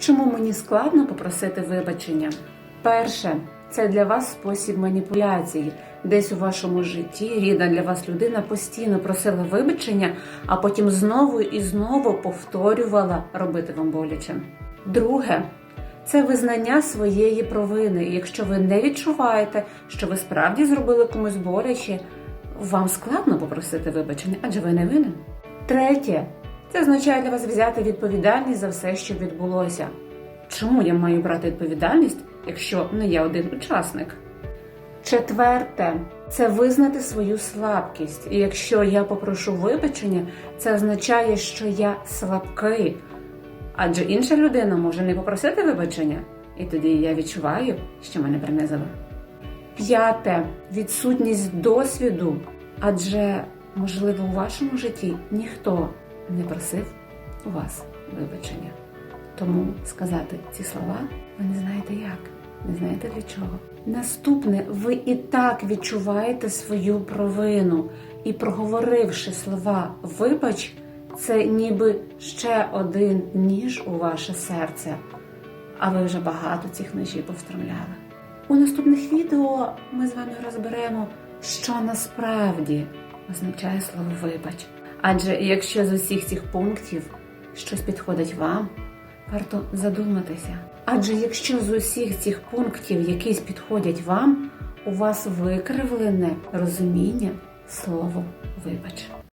Чому мені складно попросити вибачення? Перше, це для вас спосіб маніпуляції. Десь у вашому житті рідна для вас людина постійно просила вибачення, а потім знову і знову повторювала робити вам боляче. Друге, це визнання своєї провини. Якщо ви не відчуваєте, що ви справді зробили комусь боляче, вам складно попросити вибачення, адже ви не винен. Третє, це означає для вас взяти відповідальність за все, що відбулося. Чому я маю брати відповідальність, якщо не я один учасник? Четверте, це визнати свою слабкість. І якщо я попрошу вибачення, це означає, що я слабкий. Адже інша людина може не попросити вибачення, і тоді я відчуваю, що мене принизили. П'яте відсутність досвіду. Адже, можливо, у вашому житті ніхто не просив у вас вибачення. Тому сказати ці слова ви не знаєте як, не знаєте для чого. Наступне, ви і так відчуваєте свою провину, і проговоривши слова вибач, це ніби ще один ніж у ваше серце. А ви вже багато цих ножів повстромляли. У наступних відео ми з вами розберемо, що насправді означає слово вибач. Адже якщо з усіх цих пунктів щось підходить вам, варто задуматися. Адже якщо з усіх цих пунктів якісь підходять вам, у вас викривлене розуміння слово вибач.